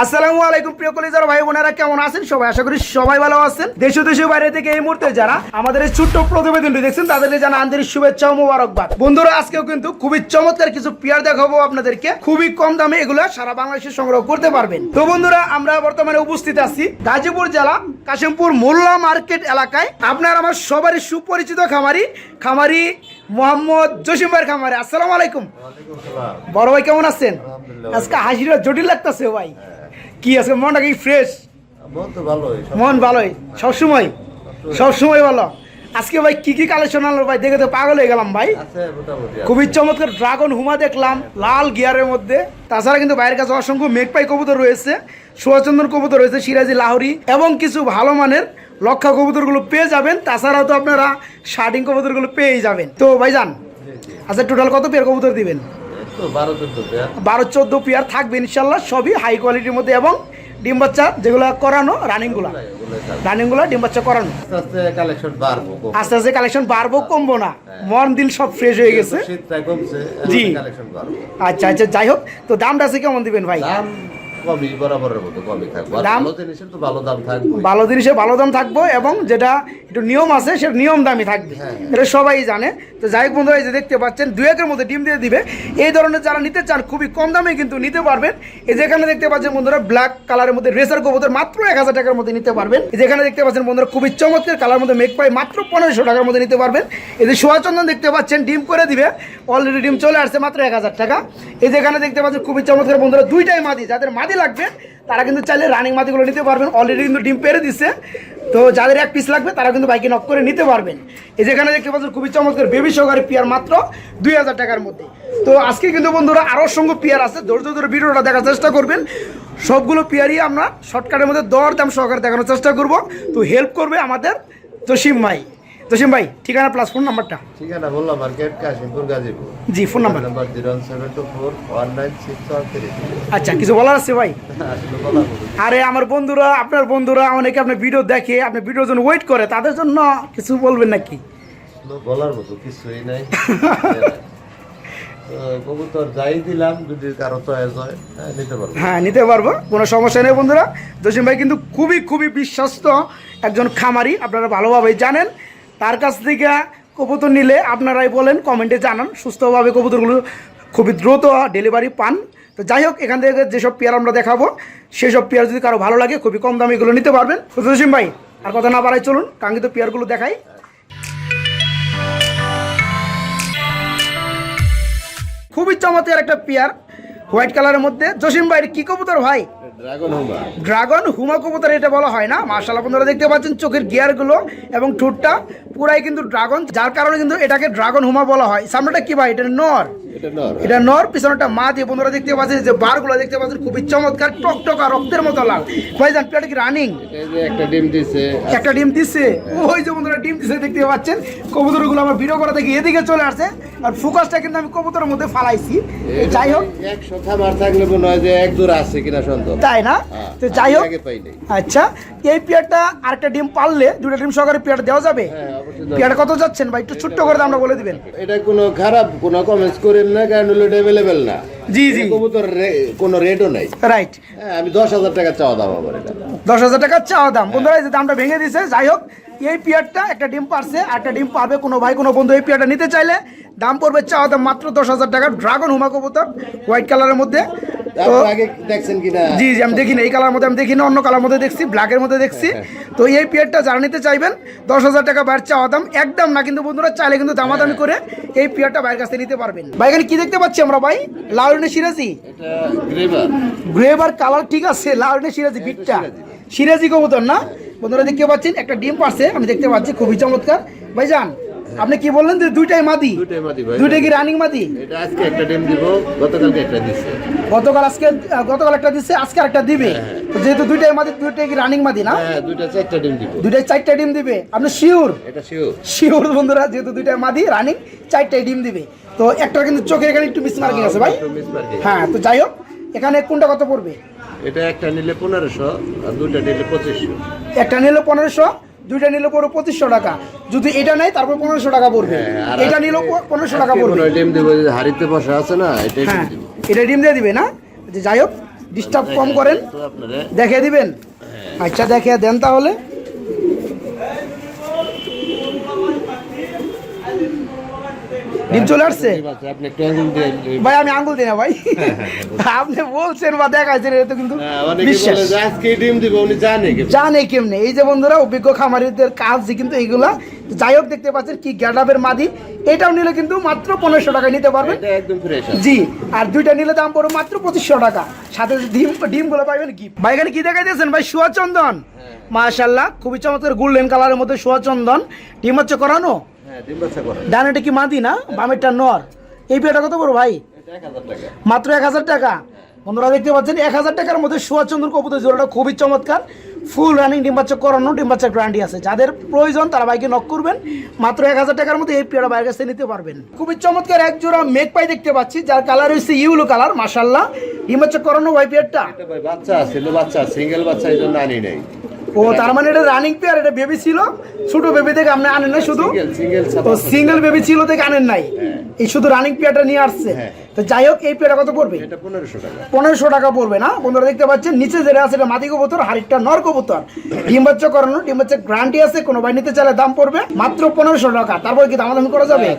আসসালামু আলাইকুম প্রিয় কলিজার ভাই বোনেরা কেমন আছেন? সবাই আশা করি সবাই ভালো আছেন। দেশ দেশের বাইরে থেকে এই মুহূর্তে যারা আমাদের এই ছোট্ট প্রতিবেদনটি দেখছেন তাদেরকে জানা আন্তরিক শুভেচ্ছা ও মোবারকবাদ। বন্ধুরা আজকেও কিন্তু খুবই চমৎকার কিছু পেয়ার দেখাবো আপনাদেরকে। খুবই কম দামে এগুলো সারা বাংলাদেশে সংগ্রহ করতে পারবেন। তো বন্ধুরা আমরা বর্তমানে উপস্থিত আছি গাজীপুর জেলা কাশিমপুর মোল্লা মার্কেট এলাকায়। আপনার আমার সবারই সুপরিচিত খামারি খামারি মোহাম্মদ জসিম ভাইয়ের খামারি। আসসালামু আলাইকুম। বড় ভাই কেমন আছেন? আজকে হাসিটা জটিল লাগতেছে ভাই। কি আজকে মনটা কি ফ্রেশ মন তো ভালোই মন ভালোই সবসময়। সবসময়। ভালো। আজকে ভাই কি কি কালেকশন আনলো ভাই? দেখে তো পাগল হয়ে গেলাম ভাই। আছে খুবই চমৎকার ড্রাগন হুমা দেখলাম লাল গিয়ারের মধ্যে। তাছাড়া কিন্তু বাইরের কাছে অসংখ্য মেঘপাই কবুতর রয়েছে সুভাষচন্দ্র কবুতর রয়েছে সিরাজি লাহরি এবং কিছু ভালো মানের লক্ষা কবুতরগুলো পেয়ে যাবেন। তাছাড়াও তো আপনারা শার্টিং কবুতরগুলো পেয়েই যাবেন। তো ভাইজান আচ্ছা টোটাল কত পেয়ার কবুতর দিবেন? বারো চোদ্দ পেয়ার। থাকবে ইনশাল্লাহ সবই হাই কোয়ালিটির মধ্যে এবং ডিম বাচ্চা যেগুলো করানো রানিংগুলো। রানিংগুলো ডিম বাচ্চা করানো। আস্তে আস্তে কালেকশন বাড়বো কমবো। না। মন দিল সব ফ্রেশ হয়ে গেছে। জি। আচ্ছা আচ্ছা যাই হোক। তো দামটা আছে কেমন দিবেন ভাই? কমই বরাবরের মতো কমই থাকবে। ভালো জিনিসের তো ভালো দাম থাকবে ভালো জিনিসে ভালো দাম থাকব এবং যেটা একটু নিয়ম আছে সেটা নিয়ম দামই থাকবে। হ্যাঁ। এটা সবাই জানে। তো যাই হোক বন্ধুরা এই যে দেখতে পাচ্ছেন দুই একের মধ্যে ডিম দিয়ে দিবে। এই ধরনের যারা নিতে চান খুবই কম দামে কিন্তু নিতে পারবেন। এই যেখানে দেখতে পাচ্ছেন বন্ধুরা ব্ল্যাক কালারের মধ্যে রেসার কবুতর মাত্র এক হাজার টাকার মধ্যে নিতে পারবেন। এই যেখানে দেখতে পাচ্ছেন বন্ধুরা খুবই চমৎকার কালার মধ্যে মেঘ পাই মাত্র পনেরোশো টাকার মধ্যে নিতে পারবেন। এই যে সোয়াচন্দন দেখতে পাচ্ছেন ডিম করে দিবে। অলরেডি ডিম চলে আসছে মাত্র এক হাজার টাকা। এই যেখানে দেখতে পাচ্ছেন খুবই চমৎকার বন্ধুরা দুইটাই মাদি। যাদের মাদি লাগবে, তারা কিন্তু চাইলে রানিং মাদিগুলো নিতে পারবেন। অলরেডি কিন্তু ডিম পেরে দিচ্ছে তো যাদের এক পিস লাগবে, তারা কিন্তু বাইকে নক করে নিতে পারবেন। এই যেখানে দেখতে পাচ্ছেন, খুবই চমৎকার বেবি সহকারী পিয়ার মাত্র দুই হাজার টাকার মধ্যে। তো আজকে কিন্তু বন্ধুরা আরও সঙ্গে পিয়ার আছে। ধৈর্য ধরে ভিডিওটা দেখার চেষ্টা করবেন। সবগুলো পিয়ারই আমরা শর্টকাটের মধ্যে দর দাম সহকারে দেখানোর চেষ্টা করব। তো হেল্প করবে আমাদের জসিম ভাই। জসিম ভাই ঠিকানা প্লাস ফোন নাম্বারটা ঠিকানা বললাম মার্কেট কাশিমপুর গাজীপুর। জি phone number number zero seven two four one nine six one three আচ্ছা কিছু বলার আছে ভাই? আরে আমার বন্ধুরা আপনার বন্ধুরা অনেকে আপনার ভিডিও দেখে আপনার ভিডিওর জন্য ওয়েট করে তাদের জন্য কিছু বলবেন নাকি? বলার মতো কিছুই নাই। কবুতর যাই দিলাম যদি কারও চয়েস হয় হ্যাঁ, নিতে পারব। হ্যাঁ নিতে পারব কোনো সমস্যা নেই বন্ধুরা। জসিম ভাই কিন্তু খুবই খুবই বিশ্বস্ত একজন খামারি আপনারা ভালোভাবেই জানেন। তার কাছ থেকে কবুতর নিলে আপনারাই বলেন, কমেন্টে জানান। সুস্থভাবে কবুতরগুলো খুবই দ্রুত ডেলিভারি পান। তো যাই হোক, এখান থেকে যেসব পেয়ার আমরা দেখাবো, সেসব পেয়ার যদি কারও ভালো লাগে, খুবই কম দামে এগুলো নিতে পারবেন। তো ভাই, আর কথা না বাড়াই চলুন, কাঙ্ক্ষিত পেয়ারগুলো দেখাই। খুবই চমৎকার একটা পেয়ার, হোয়াইট কালারের মধ্যে। জসিম ভাই কি কবুতর ভাই? ড্রাগন হুমা। কবুতর এটা বলা হয় না। মার্শাল আপনারা দেখতে পাচ্ছেন চোখের গিয়ারগুলো এবং ঠোঁটটা পুরাই কিন্তু ড্রাগন, যার কারণে কিন্তু এটাকে ড্রাগন হুমা বলা হয়। সামনেটা কি ভাই? এটা নর। এটা নর। নর মা দিয়ে বন্ধুরা দেখতে পাচ্ছেন যে বারগুলো দেখতে পাচ্ছেন খুবই চমৎকার টকটকা রক্তের মতো লাল। ভাইজান পেয়ারটা কি রানিং একটা ডিম দিছে। একটা ডিম দিচ্ছে ওই যে বন্ধুরা ডিম দিচ্ছে দেখতে পাচ্ছেন। কবুতরগুলো আমার ভিডিও করা দেখি এদিকে চলে আসছে। আর ফোকাসটা কিন্তু আমি কবুতরের মধ্যে ফালাইছি। যাই হোক। একশো খামার থাকলে মনে হয় যে এক দূর আছে কিনা সন্দেহ। তাই না? হ্যাঁ, তো যাই হোক। আচ্ছা এই পেয়ারটা আরেকটা ডিম পারলে দুটো ডিম সহকারে পেয়ারটা দেওয়া যাবে? হ্যাঁ পেয়ারটা কত যাচ্ছেন ভাই? একটু ছোট্ট করে দামটা বলে দিবেন। এটা কোনো খারাপ কোনো কমেন্টস করেন না কারণ হলো এটা অ্যাভেলেবেল না। জি জি। কবুতর কোনো রেটও নাই। রাইট হ্যাঁ আমি দশ হাজার টাকা চাওয়া দাম আমার এটা। দশ হাজার টাকা চাওয়া দাম। বন্ধুরা এই যে দামটা ভেঙে দিয়েছে যাই হোক এই পেয়ারটা একটা ডিম পারছে একটা ডিম পারবে কোনো ভাই কোনো বন্ধু এই পেয়ারটা নিতে চাইলে। দাম পড়বে চাওয়া দাম মাত্র দশ হাজার টাকা। ড্রাগন হুমা কবুতর হোয়াইট কালারের মধ্যে। জি জি আমি দেখিনি এই কালার মধ্যে আমি দেখিনি অন্য কালার মধ্যে দেখছি ব্ল্যাকের মধ্যে দেখছি। তো এই পেয়ারটা যারা নিতে চাইবেন দশ হাজার টাকা বাইরের চাওয়া দাম একদম না কিন্তু বন্ধুরা চাইলে কিন্তু দামাদামি করে এই পেয়ারটা বাইরের কাছ থেকে নিতে পারবেন। ভাই এখানে কি দেখতে পাচ্ছি আমরা ভাই? লাউরিনে সিরাজি? গ্রেভার গ্রেভার কালার ঠিক আছে লাউরিনে সিরাজি বিটটা সিরাজি কবুতর না? বন্ধুরা দেখতে পাচ্ছেন একটা ডিম পারছে আমি দেখতে পাচ্ছি খুবই চমৎকার। ভাইজান আপনি কি বললেন যে দুইটাই মাদি? দুটাই মাদি ভাই। দুইটাই কি রানিং মাদি? এটা আজকে একটা ডিম দিব গতকালকে একটা দিছে। গতকাল আজকে গতকাল একটা দিচ্ছে আজকে একটা দিবে। তো যেহেতু দুইটাই মাদি দুইটাই কি রানিং মাদি না? হ্যাঁ দুইটা চারটা ডিম দিব। দুইটাই চারটা ডিম দিবে। আপনি শিওর এটা শিওর শিওর বন্ধুরা যেহেতু দুইটাই মাদি রানিং চারটাই ডিম দিবে। তো একটা কিন্তু চোখের এখানে একটু মিস মার্কিং আছে ভাই। হ্যাঁ তো যাই হোক এখানে কোনটা কত পড়বে? এটা একটা নিলে পনেরোশো আর দুইটা নিলে পঁচিশশো। একটা নিলে পনেরোশো দুইটা নিলে পড়বে পঁচিশশো টাকা। যদি এটা নেয় তারপর পনেরোশো টাকা পড়বে। হ্যাঁ, এটা নিল পনেরোশো টাকা পড়বে। ডিম দেবে যে হাড়িতে বসা আছে না হ্যাঁ এটা ডিম দিয়ে দিবে না? যে যাই হোক ডিস্টার্ব কম করেন। দেখে দিবেন। আচ্ছা দেখে দেন তাহলে। ডিম চলে আসছে? ভাই আমি আঙ্গুল দিই না ভাই। আপনি বলছেন বা দেখাইছেন এটা তো কিন্তু হ্যাঁ, বিশ্বাস। ডিম জানে কেমনে? এই যে বন্ধুরা অভিজ্ঞ খামারিদের কাজ যে কিন্তু এইগুলা। যাই হোক দেখতে পাচ্ছেন কি গ্যাডাবের মাদি। এটাও নিলে কিন্তু মাত্র পনেরোশো টাকায় নিতে পারবেন। জি আর দুইটা নিলে দাম পড়বে মাত্র পঁচিশশো টাকা। সাথে ডিম ডিমগুলো পাইবেন কি ভাই এখানে কি দেখাইতেছেন? ভাই সুয়া চন্দন মাশাল্লাহ খুবই চমৎকার গোল্ডেন কালারের মধ্যে সুয়া চন্দন ডিম হচ্ছে করানো? হ্যাঁ ডানেটা কি মাদি না? বামেরটা নর। এই কত বড় ভাই? মাত্র এক হাজার টাকা। বন্ধুরা দেখতে পাচ্ছেন এক হাজার টাকার মধ্যে সুয়াচন্দ্র কবুতর জোড়াটা খুবই চমৎকার। ফুল রানিং ডিম করানো ডিম বাচ্চার গ্যারান্টি আছে। যাদের প্রয়োজন তারা বাইকে নক করবেন। মাত্র এক হাজার টাকার মধ্যে এই পেয়ারা বাইরের কাছে নিতে পারবেন। খুবই চমৎকার এক জোড়া মেঘ পাই দেখতে পাচ্ছি যার কালার হচ্ছে ইউলো কালার মাসাল্লাহ ডিম বাচ্চা করানো ভাই পেয়ারটা। বাচ্চা ছিল বাচ্চা সিঙ্গেল বাচ্চা এই জন্য আনি নাই। ও তার মানে এটা রানিং পেয়ার এটা বেবি ছিল। ছোট বেবি থেকে আপনি আনেন নাই শুধু? তো সিঙ্গেল বেবি ছিল থেকে আনেন নাই। এই শুধু রানিং পেয়ারটা নিয়ে আসছে। হ্যাঁ। তো যাই হোক এই পেয়ারটা কত পড়বে? পনেরোশো টাকা। পড়বে না? বন্ধুরা দেখতে পাচ্ছেন নিচে যেটা আছে এটা মাদি কবুতর হাড়িটা নর কবুতর। ডিম বাচ্চা করানো ডিম বাচ্চা গ্রান্টি আছে কোনো ভাই নিতে চাইলে দাম পড়বে। মাত্র পনেরোশো টাকা। তারপর কি দামাদামি করা যাবে? হ্যাঁ,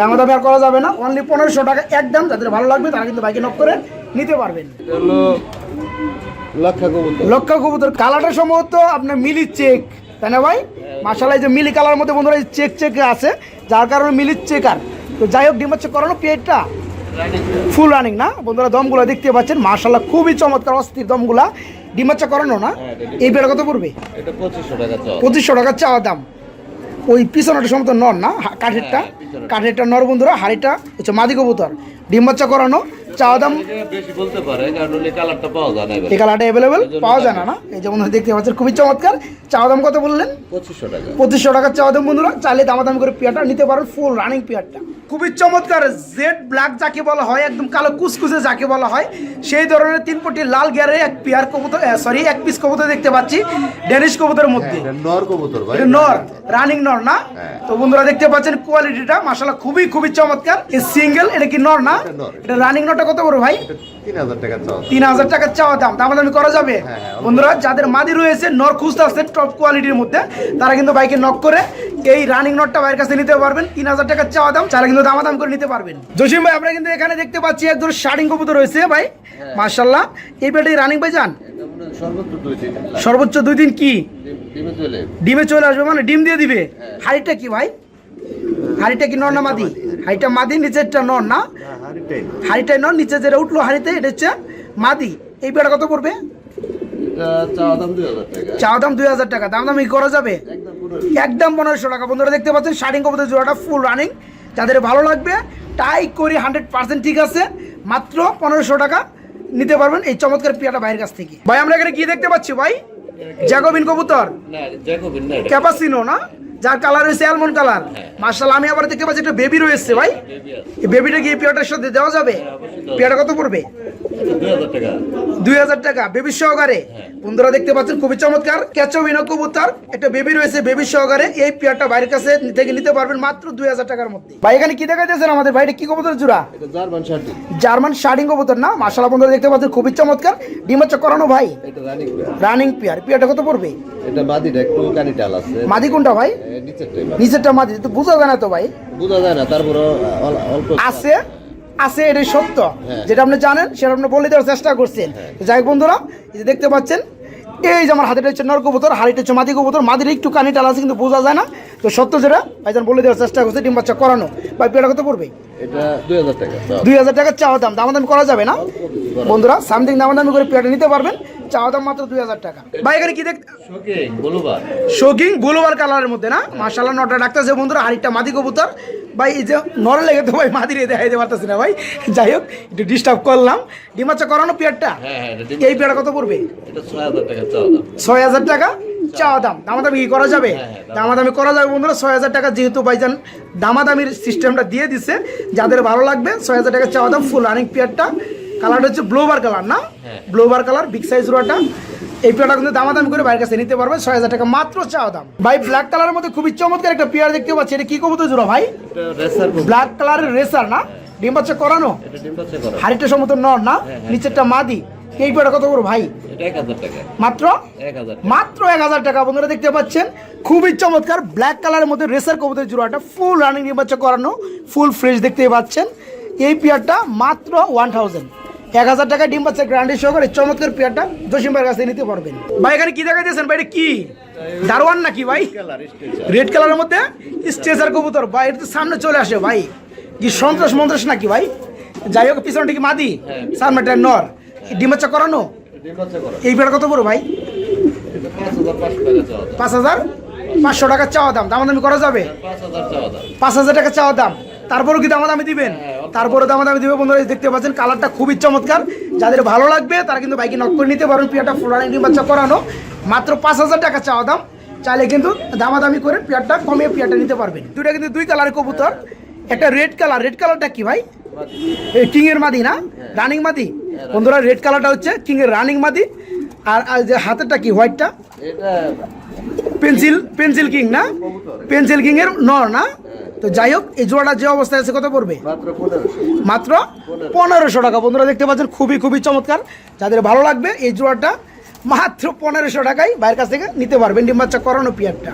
দামাদামি আর করা যাবে না। অনলি পনেরোশো টাকা একদম যাদের ভালো লাগবে তারা কিন্তু বাইকে নক করে নিতে পারবেন। লক্ষা কবুতর কালারটা সম্ভবত আপনার মিলি চেক তাই না ভাই? মাসালাই যে মিলি কালার মধ্যে বন্ধুরা চেক চেক আছে যার কারণে মিলি চেকার তো যাই হোক ডিম বাচ্চা করানো পেটটা ফুল রানিং না? বন্ধুরা দমগুলো দেখতে পাচ্ছেন মার্শাল্লাহ খুবই চমৎকার অস্থির দমগুলা। ডিমাচ্চা করানো না? হ্যাঁ, এই বেড়া কত পড়বে? পঁচিশশো টাকা চাও চাওয়া দাম। ওই পিছনটা সম্ভবত নর না? কাঠেরটা? হ্যাঁ, কাঠেরটা নর বন্ধুরা হাড়িটা হচ্ছে মাদি কবুতর। ডিম বাচ্চা করানো চাওয়া দাম? বেশি বলতে পারে কারণ এই কালারটা পাওয়া যায় না এই কালারটা অ্যাভেলেবেল পাওয়া যায় না না? এই যে বন্ধুরা দেখতে পাচ্ছেন খুবই চমৎকার। চাওয়া দাম কত বললেন? পঁচিশশো টাকা। পঁচিশশো টাকার চাওয়া দাম বন্ধুরা। চাইলে দামাদামি করে পেয়ারটা নিতে পারেন ফুল রানিং পেয়ারটা খুবই চমৎকার জেড ব্ল্যাক যাকে বলা হয় একদম কালো কুচকুচে যাকে বলা হয় সেই ধরনের তিন পটি লাল গিয়ারে এক পেয়ার কবুতর সরি এক পিস কবুতর দেখতে পাচ্ছি ডেনিশ কবুতরের মধ্যে। নর কবুতর ভাই নর রানিং নর না? হ্যাঁ। তো বন্ধুরা দেখতে পাচ্ছেন কোয়ালিটিটা মাসাল্লাহ খুবই খুবই চমৎকার। এই সিঙ্গেল এটা কি নর না? এটা নর। রানিং কত বড় ভাই? তিন হাজার টাকা চাওয়া। দাম দামাদামি করা যাবে? হ্যাঁ, হ্যাঁ, বন্ধুরা যাদের মাদি রয়েছে নর খুঁজতে আসছে টপ কোয়ালিটির মধ্যে তারা কিন্তু বাইকে নক করে এই রানিং নটটা বাইরের কাছে নিতে পারবেন। তিন হাজার টাকার চাওয়া দাম তারা কিন্তু দামাদাম করে নিতে পারবেন। জসিম ভাই আমরা কিন্তু এখানে দেখতে পাচ্ছি একজন শার্টিং কবুতর রয়েছে ভাই। হ্যাঁ। মার্শাল্লাহ এই বেটে রানিং ভাই যান। মনে সর্বোচ্চ দুই দিন। কি? ডিমে চলে। আসবে মানে ডিম দিয়ে দিবে। হাড়িটা কি ভাই? হাড়িটা কি নর না মাদি? হাড়িটা মাদি নিচেরটা নর না? হাড়িটাই নর নিচে যেটা উঠল হাড়িতে এটা হচ্ছে মাদি। এই বেড়া কত পড়বে? চাওয়া দাম দুই হাজার টাকা। দাম দাম করা যাবে? একদম পনেরোশো। টাকা। বন্ধুরা দেখতে পাচ্ছেন কবুতর জোড়াটা ফুল রানিং যাদের ভালো লাগবে টাই করি হান্ড্রেড পার্সেন্ট ঠিক আছে। মাত্র পনেরোশো টাকা নিতে পারবেন এই চমৎকার পিয়াটা ভাইয়ের কাছ থেকে। ভাই আমরা এখানে কি দেখতে পাচ্ছি ভাই? জ্যাকোবিন কবুতর। ক্যাপাসিনো না? যার কালার হয়েছে অ্যালমন্ড কালার মার্শাল আমি আবার দেখতে পাচ্ছি একটা বেবি রয়েছে ভাই। এই বেবিটা কি এই পিয়াটার সাথে দেওয়া যাবে? পিয়াটা কত পড়বে? দুই হাজার টাকা। দুই হাজার টাকা বেবি সহকারে। বন্ধুরা দেখতে পাচ্ছেন খুবই চমৎকার ক্যাচো বিনো কবুতর। একটা বেবি রয়েছে বেবি সহকারে। এই পেয়ারটা বাইরের কাছে থেকে নিতে পারবেন মাত্র দুই হাজার টাকার মধ্যে। ভাই এখানে কি দেখাইতেছেন আমাদের? ভাইটা কি কবুতর জোড়া? জার্মান শার্টিং কবুতর না? মাসালা বন্ধুরা দেখতে পাচ্ছেন খুবই চমৎকার। ডিম হচ্ছে করানো ভাই? Running running pair. পেয়ারটা কত পড়বে? এটা মাদিটা একটু কানি টাল আছে? মাদি কোনটা ভাই? নিচেরটা মাদি তো বোঝা যায় না তো ভাই? বোঝা যায় না তারপরে আছে আছে এটাই সত্য। হ্যাঁ। যেটা আপনি জানেন সেটা আপনি বলে দেওয়ার চেষ্টা করছেন। যাই বন্ধুরা এই যে দেখতে পাচ্ছেন এই যে আমার হাতেটা হচ্ছে নর কবুতর হাড়িটা হচ্ছে মাদি কবুতর মাদির একটু কানি টাল আছে কিন্তু বোঝা যায় না। তো সত্য যেটা ভাইজান বলে দেওয়ার চেষ্টা করছে ডিম বাচ্চা করানো। ভাই পেয়ারা কত পড়বে? এটা দুই হাজার টাকা চাওয়া দাম দামাদামি করা যাবে না। বন্ধুরা সামথিং দামাদামি করে পেয়ারটা নিতে পারবেন। চাওয়া দাম মাত্র দুই হাজার টাকা। ভাই এখানে কি দেখ শোকিং গোলোবার। কালারের মধ্যে না? মার্শাল্লাহ নটা ডাকতেছে বন্ধুরা হাড়িটা মাদি কবুতর। ভাই এই যে নর লেগে তো ভাই মাদিরে দেখাইতে পারতেছি না ভাই। যাই হোক একটু ডিস্টার্ব করলাম। ডিমাচ্চা করানো পেয়ারটা? হ্যাঁ হ্যাঁ এই পেয়ারটা কত পড়বে? ছয় হাজার টাকা চাওয়া দাম। দাম। দামাদামি কি করা যাবে? হ্যাঁ, হ্যাঁ, দামাদামি করা যাবে বন্ধুরা ছয় হাজার টাকা যেহেতু ভাইজান দামাদামির সিস্টেমটা দিয়ে দিছে। যাদের ভালো লাগবে ছয় হাজার টাকা চাওয়া দাম ফুল রানিং পেয়ারটা। কালারটা হচ্ছে ব্লোবার কালার না? হ্যাঁ। ব্লোবার কালার বিগ সাইজ রোয়াটা। এই পেয়ারটা কিন্তু দামাদামি করে বাইরের কাছে নিতে পারবে ছয় হাজার টাকা মাত্র চাওয়া দাম। ভাই ব্ল্যাক কালারের মধ্যে খুবই চমৎকার একটা পেয়ার দেখতে পাচ্ছি। এটা কি কবুতর জোড়া ভাই? ব্ল্যাক কালারের রেসার না? ডিম বাচ্চা করানো? ডিম হাড়িটা সমত নর না? হ্যাঁ, হ্যাঁ। নিচেরটা মাদি। এই পেয়ারটা কত বড় ভাই? মাত্র? মাত্র এক হাজার টাকা বন্ধুরা দেখতে পাচ্ছেন। খুবই চমৎকার ব্ল্যাক কালারের মধ্যে রেসার কবুতর জোড়াটা ফুল রানিং নির্বাচন করানো ফুল ফ্রেশ দেখতে পাচ্ছেন। এই পেয়ারটা মাত্র ওয়ান থাউজেন্ড এক হাজার টাকা ডিম বাচ্চা গ্রান্ডি সহকারে চমৎকার পেয়ারটা জসিম ভাইয়ের কাছে নিতে পারবেন। ভাই, এখানে কি দেখা দিয়েছেন ভাই কি? দারোয়ান নাকি, ভাই? রেড কালারের মধ্যে? স্টেজার কবুতর। ভাই, এটা সামনে চলে আসে, ভাই। কি সন্ত্রাস মন্ত্রাস নাকি, ভাই? যাই হোক, পিছনে কি মাদি। সামনেটা নর। ডিম বাচ্চা করানো? এই পেয়ারটা কত বড়, ভাই? পাঁচ হাজার পাঁচশো টাকা চাওয়া দাম দাম। দামাদামি করা যাবে? পাঁচ হাজার টাকা চাওয়া দাম। তারপরেও কি দামাদামি দিবেন? তারপরে দামাদামি দিবে, বন্ধুরা দেখতে পাচ্ছেন কালারটা খুবই চমৎকার। যাদের ভালো লাগবে, তারা কিন্তু বাইকে নক করে নিতে পারেন পিয়ারটা ফ্লোরাইন বাচ্চা করানো মাত্র পাঁচ হাজার টাকা চাওয়া দাম, চাইলে কিন্তু দামাদামি করে পিয়ারটা কমিয়ে পিয়ারটা নিতে পারবেন। দুইটা কিন্তু দুই কালারের কবুতর, একটা রেড কালার রেড কালারটা কি ভাই? কিং এর মাদি না? রানিং মাদি? বন্ধুরা রেড কালারটা হচ্ছে কিং এর রানিং মাদি। আর যে হাতেরটা কি হোয়াইটটা পেন্সিল পেন্সিল কিং না? পেন্সিল কিং এর নর না? তো যাই হোক এই জোড়াটা যে অবস্থায় আছে কত পড়বে? মাত্র পনেরোশো। মাত্র পনেরোশো টাকা। বন্ধুরা দেখতে পাচ্ছেন খুবই খুবই চমৎকার। যাদের ভালো লাগবে এই জোড়াটা মাত্র পনেরোশো টাকায় বাইরের কাছ থেকে নিতে পারবেন। ডিম বাচ্চা করানো পিয়ারটা।